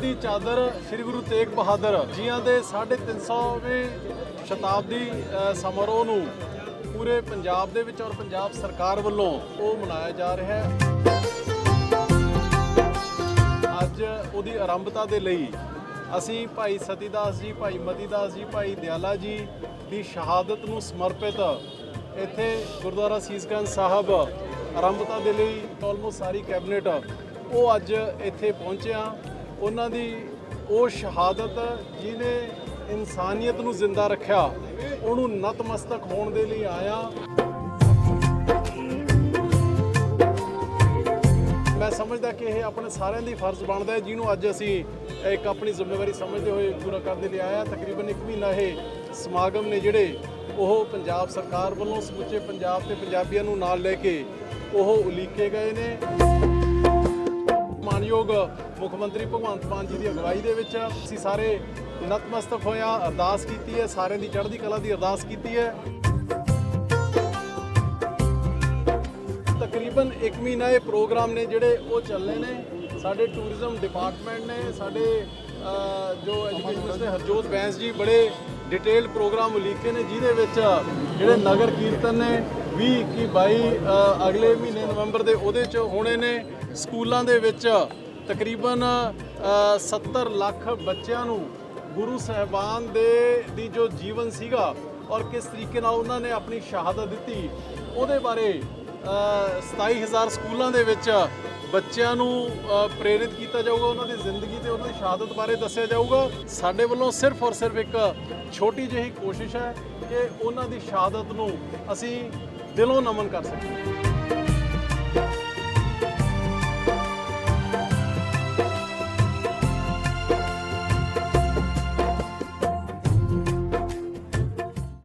ਦੀ ਚਾਦਰ ਸ੍ਰੀ ਗੁਰੂ ਤੇਗ ਬਹਾਦਰ ਜੀਆਂ ਦੇ 350ਵੇਂ ਸ਼ਤਾਬਦੀ ਸਮਾਰੋਹ ਨੂੰ ਪੂਰੇ ਪੰਜਾਬ ਦੇ ਵਿੱਚ ਔਰ ਪੰਜਾਬ ਸਰਕਾਰ ਵੱਲੋਂ ਉਹ ਮਨਾਇਆ ਜਾ ਰਿਹਾ ਹੈ। ਅੱਜ ਉਹਦੀ ਆਰੰਭਤਾ ਦੇ ਲਈ ਅਸੀਂ ਭਾਈ ਸਤੀਦਾਸ ਜੀ, ਭਾਈ ਮਤੀਦਾਸ ਜੀ, ਭਾਈ ਦਿਆਲਾ ਜੀ ਦੀ ਸ਼ਹਾਦਤ ਨੂੰ ਸਮਰਪਿਤ ਇੱਥੇ ਗੁਰਦੁਆਰਾ ਸੀਸਗੰਜ ਸਾਹਿਬ ਆਰੰਭਤਾ ਦੇ ਲਈ ਆਲਮੋਸਟ ਸਾਰੀ ਕੈਬਨਿਟ ਉਹ ਅੱਜ ਇੱਥੇ ਪਹੁੰਚਿਆ ਉਹਨਾਂ ਦੀ ਉਹ ਸ਼ਹਾਦਤ ਜਿਹਨੇ ਇਨਸਾਨੀਅਤ ਨੂੰ ਜ਼ਿੰਦਾ ਰੱਖਿਆ, ਉਹਨੂੰ ਨਤਮਸਤਕ ਹੋਣ ਦੇ ਲਈ ਆਇਆ। ਮੈਂ ਸਮਝਦਾ ਕਿ ਇਹ ਆਪਣੇ ਸਾਰਿਆਂ ਦੀ ਫਰਜ਼ ਬਣਦਾ ਹੈ, ਜਿਹਨੂੰ ਅੱਜ ਅਸੀਂ ਇੱਕ ਆਪਣੀ ਜ਼ਿੰਮੇਵਾਰੀ ਸਮਝਦੇ ਹੋਏ ਪੂਰਾ ਕਰਨ ਦੇ ਲਈ ਆਇਆ। ਤਕਰੀਬਨ 1 ਮਹੀਨਾ ਇਹ ਸਮਾਗਮ ਨੇ ਜਿਹੜੇ ਉਹ ਪੰਜਾਬ ਸਰਕਾਰ ਵੱਲੋਂ ਸਮੁੱਚੇ ਪੰਜਾਬ ਤੇ ਪੰਜਾਬੀਆਂ ਨੂੰ ਨਾਲ ਲੈ ਕੇ ਉਹ ਉਲੀਕੇ ਗਏ ਨੇ। ਮਾਨਯੋਗ ਮੁੱਖ ਮੰਤਰੀ ਭਗਵੰਤ ਮਾਨ ਜੀ ਦੀ ਅਗਵਾਈ ਦੇ ਵਿੱਚ ਅਸੀਂ ਸਾਰੇ ਨਤਮਸਤਕ ਹੋਇਆ ਅਰਦਾਸ ਕੀਤੀ ਹੈ, ਸਾਰਿਆਂ ਦੀ ਚੜ੍ਹਦੀ ਕਲਾ ਦੀ ਅਰਦਾਸ ਕੀਤੀ ਹੈ। ਤਕਰੀਬਨ 1 ਮਹੀਨਾ ਇਹ ਪ੍ਰੋਗਰਾਮ ਨੇ ਜਿਹੜੇ ਉਹ ਚੱਲਨੇ ਨੇ, ਸਾਡੇ ਟੂਰਿਜ਼ਮ ਡਿਪਾਰਟਮੈਂਟ ਨੇ, ਸਾਡੇ ਜੋ ਐਜੂਕੇਸ਼ਨ ਮਿਨਿਸਟਰ ਹਰਜੋਤ ਬੈਂਸ ਜੀ ਬੜੇ ਡਿਟੇਲ ਪ੍ਰੋਗਰਾਮ ਉਲੀਕੇ ਨੇ, ਜਿਹਦੇ ਵਿੱਚ ਜਿਹੜੇ ਨਗਰ ਕੀਰਤਨ ਨੇ 20 21 22 ਅਗਲੇ ਮਹੀਨੇ ਨਵੰਬਰ ਦੇ ਉਹਦੇ ਚ ਹੋਣੇ ਨੇ। ਸਕੂਲਾਂ ਦੇ ਵਿੱਚ ਤਕਰੀਬਨ ਅ, 70 ਲੱਖ ਬੱਚਿਆਂ ਨੂੰ ਗੁਰੂ ਸਾਹਿਬਾਨ ਦੇ ਦੀ ਜੋ ਜੀਵਨ ਸੀਗਾ ਔਰ ਕਿਸ ਤਰੀਕੇ ਨਾਲ ਉਹਨਾਂ ਨੇ ਆਪਣੀ ਸ਼ਹਾਦਤ ਦਿੱਤੀ ਉਹਦੇ ਬਾਰੇ ਅ, 27000 ਸਕੂਲਾਂ ਦੇ ਵਿੱਚ ਬੱਚਿਆਂ ਨੂੰ ਪ੍ਰੇਰਿਤ ਕੀਤਾ ਜਾਊਗਾ ਉਹਨਾਂ ਦੀ ਜ਼ਿੰਦਗੀ ਤੇ ਉਹਨਾਂ ਦੀ ਸ਼ਹਾਦਤ ਬਾਰੇ ਦੱਸਿਆ ਜਾਊਗਾ। ਸਾਡੇ ਵੱਲੋਂ ਸਿਰਫ ਔਰ ਸਿਰਫ ਇੱਕ ਛੋਟੀ ਜਿਹੀ ਕੋਸ਼ਿਸ਼ ਹੈ ਕਿ ਉਹਨਾਂ ਦੀ ਸ਼ਹਾਦਤ ਨੂੰ ਅਸੀਂ ਦਿਲੋਂ ਨਮਨ ਕਰ ਸਕੀਏ।